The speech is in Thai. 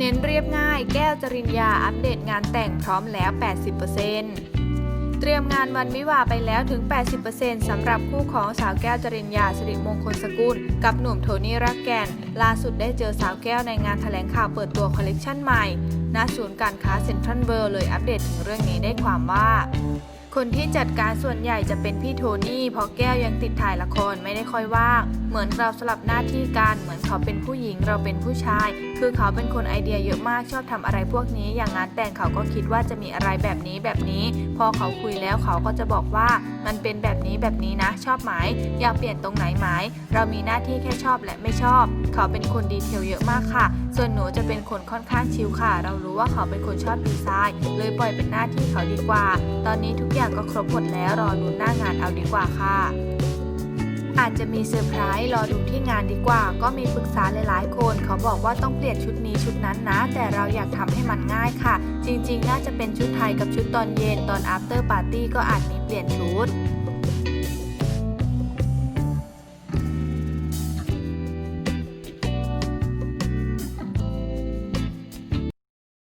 เน้นเรียบง่าย แก้วจริญญาอัปเดตงานแต่งพร้อมแล้ว 80%เตรียมงานวันวิวาไปแล้วถึง 80%สำหรับคู่ของสาวแก้วจริญญาสิริมงคลสกุล กับหนุ่มโทนี่รักแกน ล่าสุดได้เจอสาวแก้วในงานแถลงข่าวเปิดตัวคอลเลกชันใหม่ณศูนย์การค้าเซ็นทรัลเวิลด์เลยอัปเดตถึงเรื่องนี้ได้ความว่า คนที่จัดการส่วนใหญ่จะเป็นพี่โทนี่เพราะแก้วยังติดถ่ายละครไม่ได้ค่อยว่างเหมือนเราสลับหน้าที่กันเหมือนเขาเป็นผู้หญิงเราเป็นผู้ชาย คือเขาเป็นคนไอเดียเยอะมากชอบทำอะไรพวกนี้ อย่างงานแต่งเขาก็คิดว่าจะมีอะไรแบบนี้แบบนี้ พอเขาคุยแล้วเขาก็จะบอกว่ามันเป็นแบบนี้แบบนี้นะ ชอบไหมอยากเปลี่ยนตรงไหนไหมเรามีหน้าที่แค่ชอบและไม่ชอบ เขาเป็นคนดีเทลเยอะมากค่ะ ส่วนหนูจะเป็นคนค่อนข้างชิลค่ะ เรารู้ว่าเขาเป็นคนชอบดีไซน์เลยปล่อยเป็นหน้าที่เขาดีกว่า ตอนนี้ทุกอย่างก็ครบหมดแล้วรอดูหน้างานเอาดีกว่าค่ะ อาจจะมีเซอร์ไพรส์รอดูที่งานดีกว่า ก็มีปรึกษาหลายๆ คน เขาบอกว่าต้องเปลี่ยนชุดนี้ชุดนั้นนะ แต่เราอยากทำให้มันง่ายค่ะ จริงๆ น่าจะเป็นชุดไทยกับชุดตอนเย็นตอน after party ก็อาจมีเปลี่ยนชุด